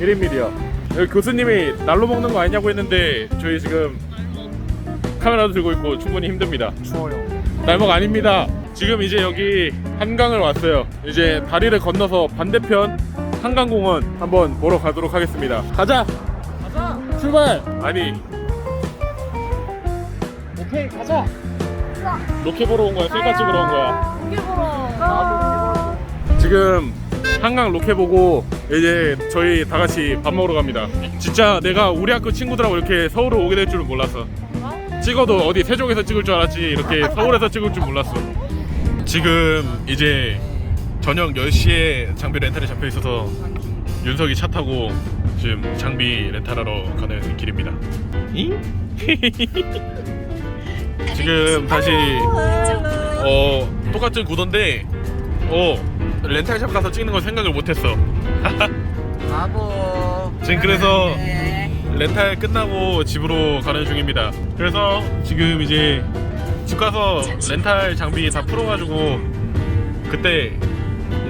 1인밀이야. 여기 교수님이 날로 먹는 거 아니냐고 했는데 저희 지금 카메라도 들고 있고 충분히 힘듭니다. 추워요. 날먹 아닙니다. 지금 이제 여기 한강을 왔어요. 이제 다리를 건너서 반대편 한강공원 한번 보러 가도록 하겠습니다. 가자. 가자. 출발. 아니 오케이 가자. 로켓 보러 온 거야? 셀카 찍으러 온 거야? 여기 보러. 지금 한강 로켓 보고 이제 저희 다 같이 밥 먹으러 갑니다. 진짜 내가 우리 학교 친구들하고 이렇게 서울을 오게 될 줄은 몰랐어. 찍어도 어디 세종에서 찍을 줄 알았지 이렇게 서울에서 찍을 줄 몰랐어. 지금 이제 저녁 10시에 장비 렌탈이 잡혀 있어서 윤석이 차 타고 지금 장비 렌탈하러 가는 길입니다. 잉? 지금 다시 어 똑같은 구도인데 어 렌탈샵 가서 찍는 건 생각을 못했어. 바보. 지금 그래서 렌탈 끝나고 집으로 가는 중입니다. 그래서 지금 이제 집 가서 렌탈 장비 다 풀어가지고 그때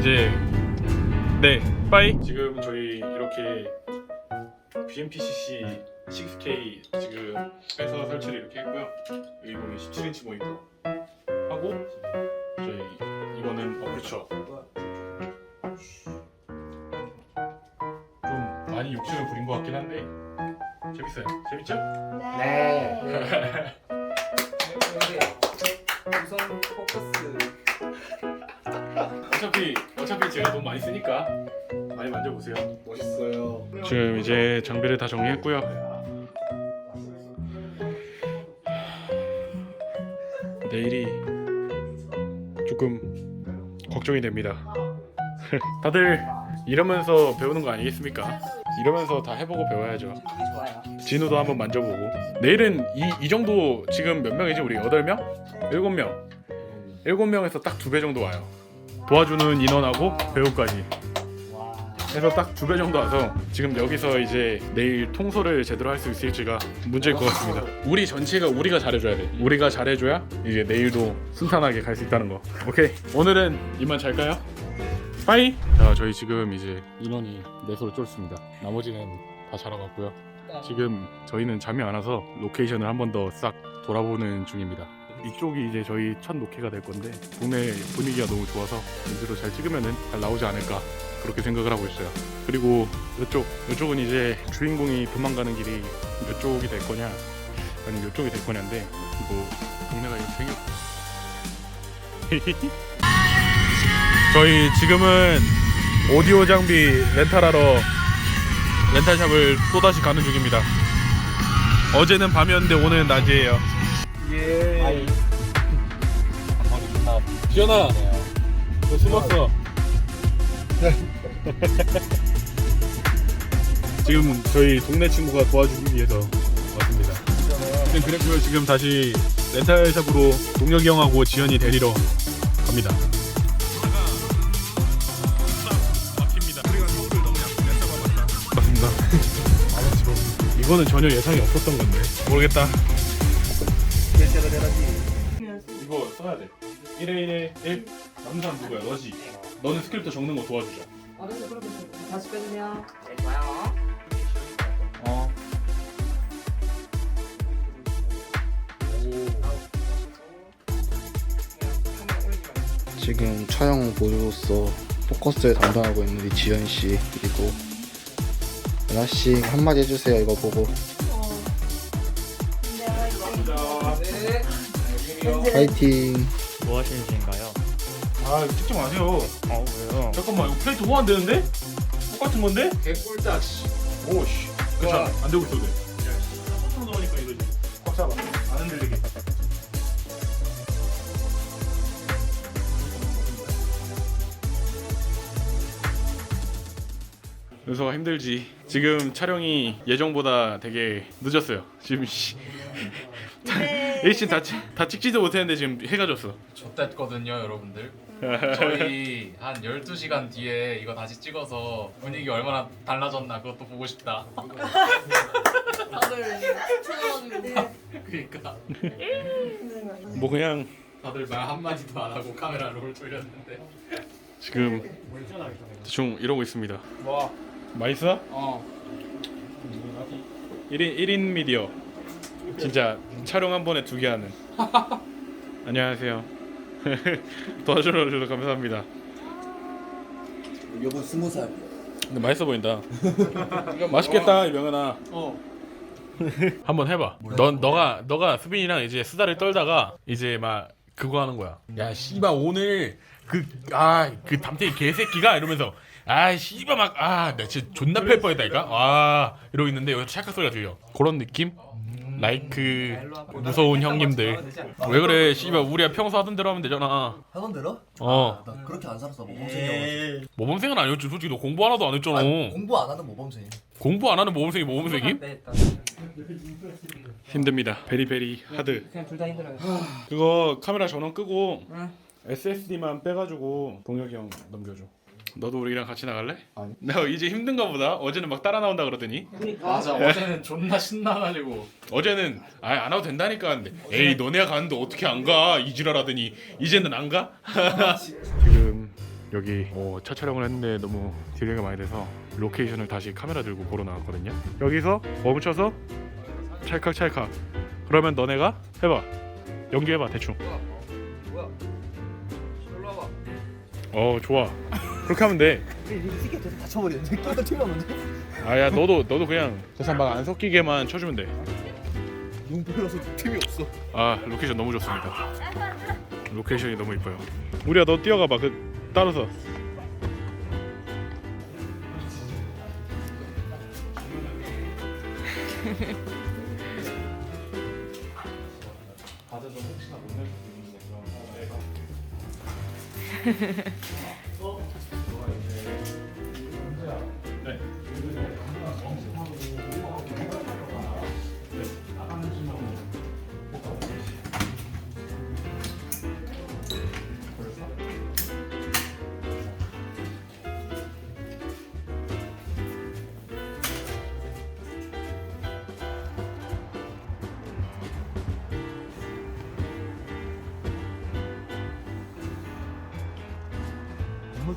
이제 네 빠이. 지금 저희 이렇게 BMPCC 6K 지금 빼서 설치를 이렇게 했고요. 여기 보면 17인치 모니터 하고 저희 이거는 어퓨처 많이 욕심을 부린 것 같긴 한데 재밌어요. 재밌죠? 네. 우선 포커스. 어차피 어차피 제가 돈 많이 쓰니까 많이 만져보세요. 멋있어요. 지금 이제 장비를 다 정리했고요. 내일이 조금 걱정이 됩니다. 다들 이러면서 배우는 거 아니겠습니까? 이러면서 다 해보고 배워야죠. 좋아요. 진우도 한번 만져보고. 내일은 이, 이 정도 지금 몇 명이지 우리 여덟 명? 일곱 명. 일곱 명에서 딱 두 배 정도 와요. 도와주는 인원하고 배우까지. 와. 해서 딱 두 배 정도 와서 지금 여기서 이제 내일 통솔을 제대로 할 수 있을지가 문제일 것 같습니다. 우리 전체가 우리가 잘해줘야 돼. 우리가 잘해줘야 이제 내일도 순탄하게 갈 수 있다는 거. 오케이. 오늘은 이만 잘까요? 빠이. 자, 저희 지금 이제 인원이 넷으로 쫄습니다. 나머지는 다 자러 갔고요. 지금 저희는 잠이 안 와서 로케이션을 한 번 더 싹 돌아보는 중입니다. 이쪽이 이제 저희 첫 로케가 될 건데 동네 분위기가 너무 좋아서 렌즈로 잘 찍으면은 잘 나오지 않을까 그렇게 생각을 하고 있어요. 그리고 이쪽 이쪽은 이제 주인공이 도망가는 길이 이쪽이 될 거냐 아니면 이쪽이 될 거냐인데 뭐 동네가 이렇게 생겼. 저희 지금은 오디오 장비 렌탈하러 렌탈샵을 또다시 가는 중입니다. 어제는 밤이었는데 오늘은 낮이에요. 예. 존나 지연아, 너 숨었어. 지금 저희 동네 친구가 도와주기 위해서 왔습니다. 지금 그랬고요. 지금 다시 렌탈샵으로 동혁이 형하고 지연이 데리러 갑니다. 이거는 전혀 예상이 없었던 건데 모르겠다. 제대로 되라지. 이거 써야 돼. 1에 1에 1 남는 사람 누구야? 너지. 너는 스크립트 적는 거 도와주자. 알았어, 그렇게 다시 빼주세요. 네, 좋아요. 어. 지금 촬영 보조로서 포커스를 담당하고 있는 우리 지현 씨 그리고 연아 씨 한마디 해주세요 이거 보고 네. 파이팅 뭐 하시는 중인가요? 아 찍지 마세요. 어 왜요? 잠깐만 이거 플레이트 호환 되는데? 똑같은 건데? 개꿀자 씨. 오씨. 괜찮아. 안 되고 있어도 돼. 윤서가 힘들지. 지금 촬영이 예정보다 되게 늦었어요. 지금 씨. 일신 다, 찍- 다 찍지도 못했는데 지금 해가 졌어. 좆됐거든요 여러분들 저희 한 12시간 뒤에 이거 다시 찍어서 분위기 얼마나 달라졌나 그것도 보고 싶다 다들. 그러니까 뭐 그냥 다들 말 한마디도 안 하고 카메라 롤 돌렸는데 지금 대충 이러고 있습니다. 와. 맛있어? 어 1인 1인 미디어. 진짜 촬영 한 번에 두 개 하는. 안녕하세요. 도와주러 주셔서 감사합니다. 요번 스무 살 근데 맛있어 보인다. 맛있겠다 이 명현아. 어. 한번 해봐. 넌 너가 너가 수빈이랑 이제 수다를 떨다가 이제 막 그거 하는 거야. 야 씨발 오늘 그 아 그 담탱이 개새끼가 이러면서 아 씨발 막아나 진짜 존나 팰 뻔했다니까. 아 이러고 있는데 여기서 찰칵 소리가 들려. 그런 느낌? 라이크 무서운 형님들 왜 그래 씨발 우리야 평소 하던 대로 하면 되잖아 하던 대로? 어 나 그렇게 안 살았어 모범생이어가지고 모범생은 아니었지 솔직히 너 공부 하나도 안 했잖아 아니, 공부 안 하는 모범생 공부 안 하는 모범생이 모범생임? 네, 힘듭니다 베리베리 하드 그냥 둘 다 힘들어요. 그거 카메라 전원 끄고 응. SSD만 빼가지고 동혁이 형 넘겨줘. 너도 우리랑 같이 나갈래? 아니. 나 이제 힘든가 보다. 어제는 막 따라 나온다 그러더니 맞아 어제는 존나 신나가지고 어제는 아안 와도 된다니까 근데 에이 너네가 가는데 어떻게 안 가? 이지랄하더니 이제는 안 가? 지금 여기 어, 첫 촬영을 했는데 너무 딜레이가 많이 돼서 로케이션을 다시 카메라 들고 보러 나왔거든요. 여기서 멈춰서 찰칵찰칵. 그러면 너네가 해봐. 연기해봐 대충. 뭐야? 놀러 와봐. 어 좋아. 그렇게 하면 돼. 이 새끼 계속 다쳐버리는데 끼가 튀면 아야 너도 너도 그냥 대상 막안 섞이게만 쳐주면 돼. 용병이라서 팀이 없어 아 로케이션 너무 좋습니다. 로케이션이 너무 이뻐요. 우리야 너 뛰어가 봐 그 따라서.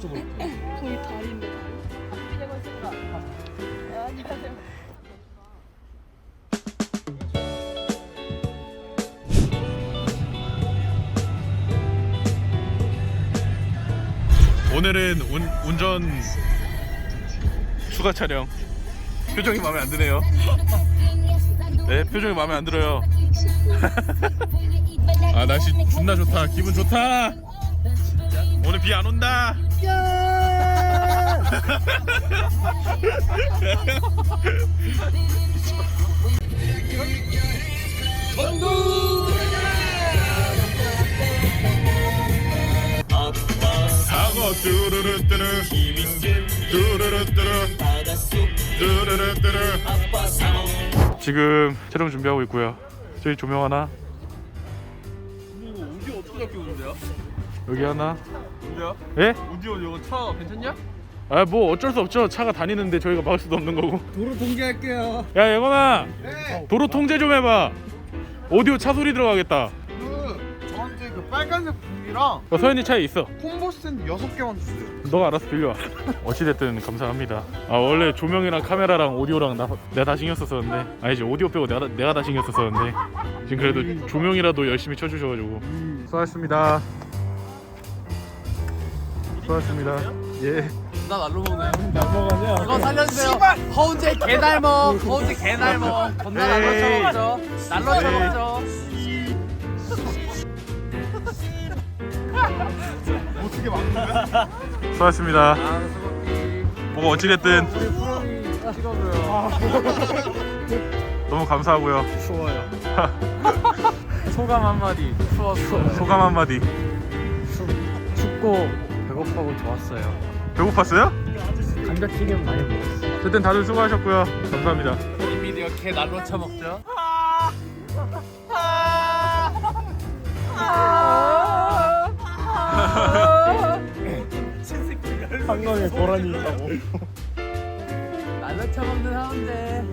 거의 다리인데. 안녕하세요. 오늘은 운, 운전 추가 촬영. 표정이 마음에 안 드네요. 네 표정이 마음에 안 들어요. 아 날씨 존나 좋다. 기분 좋다. 오늘 비 안 온다. 사고 지금 촬영 준비하고 있고요. 저기 조명 하나? 여기 하나 근데요? 예? 우디 이거 차 괜찮냐? 아 뭐 어쩔 수 없죠. 차가 다니는데 저희가 막을 수도 없는 거고. 도로 공개할게요. 야 예건아! 네. 도로 통제 좀 해봐. 오디오 차 소리 들어가겠다. 그 저한테 그 빨간색 불이랑 어, 서현이 차에 있어. 콤보 스탠드 6개만 주세요. 너가 알아서 빌려와 어찌됐든 감사합니다. 아 원래 조명이랑 카메라랑 오디오랑 나, 내가 다 신경 썼었는데. 아니지 오디오 빼고 내가, 다- 내가 다 신경 썼었는데. 지금 그래도 조명이라도 열심히 쳐주셔가지고. 수고하셨습니다. 수 고하셨습니다 예 나 날로 먹네 넘어가냐 이거 살려주세요. 허운제 개날먹. 허운제 개날먹. 겁나 날로 에이. 쳐먹죠. 날로 쳐먹죠. 어떻게 막는 수고하셨습니다 뭐가 어찌됐든. 너무 감사하고요 소감 한마디. 추웠어요. 소감 한마디 춥고 배고파고 좋았어요. 배고팠어요? 감자튀김 많이 먹었어요. 어쨌든 다들 수고하셨고요 감사합니다 이 미디어 개 날로 쳐먹죠. 한강에 고라니 있다고. 날로 쳐먹는 하운데.